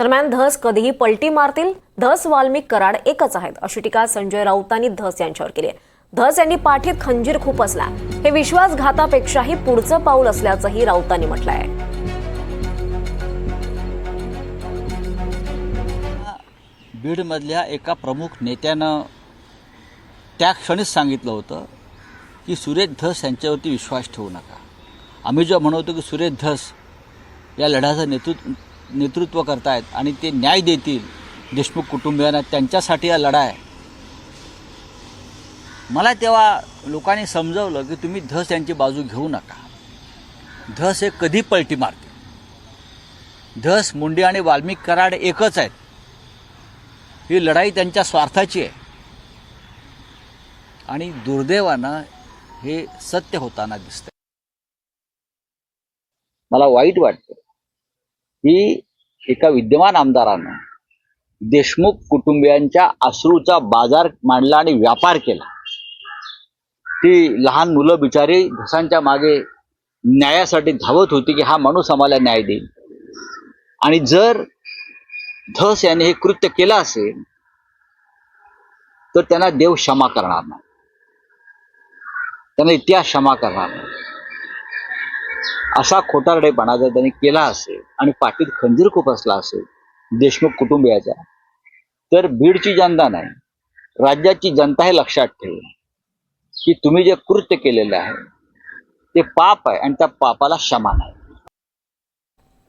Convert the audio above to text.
दरम्यान धस कधीही पलटी मारतील. धस वाल्मिक कराड एकच आहेत. अशी टीका संजय राऊतांनी धस यांच्यावर केली आहे. धस यांनी पाठीत खंजीर खुपसला हे विश्वासघातापेक्षाही पुढचं पाऊल असल्याचंही राऊतांनी म्हटलं आहे बीडमधल्या एका प्रमुख नेत्यानं त्या क्षणीच सांगितलं होतं की सुरेश धस यांच्यावरती विश्वास ठेवू नका. आम्ही जेव्हा म्हणतो की सुरेश धस या लढ्याचं नेतृत्व नेतृत्व करतायत आणि ते न्याय देतील. देशमुख कुटुंबियांना त्यांच्यासाठी हा लढा आहे मला तेव्हा लोकांनी समजवलं की तुम्ही धस यांची बाजू घेऊ नका. धस हे कधी पलटी मारते धस मुंडे आणि वाल्मिक कराड एकच आहेत. ही लढाई त्यांच्या स्वार्थाची आहे. आणि दुर्दैवानं हे सत्य होताना दिसतंय. मला वाईट वाटतं की एका विद्यमान आमदारानं देशमुख कुटुंबियांच्या अश्रूचा बाजार मांडला आणि व्यापार केला. ती लहान मुलं बिचारी धसांच्या मागे न्यायासाठी धावत होती की हा माणूस आम्हाला न्याय देईल. आणि जर धस याने हे कृत्य केलं असेल तर त्यांना देव क्षमा करणार नाही. त्यांना इतिहास क्षमा करणार नाही. असा खोटारडेपणा जर त्यांनी केला असेल आणि पाठीत खंजीर खूप असला असेल देशमुख कुटुंबियाचा तर बीडची जनता नाही. राज्याची जनता हे लक्षात ठेवेल की तुम्ही जे कृत्य केलेलं आहे ते पाप आहे आणि त्या पापाला क्षमा नाही.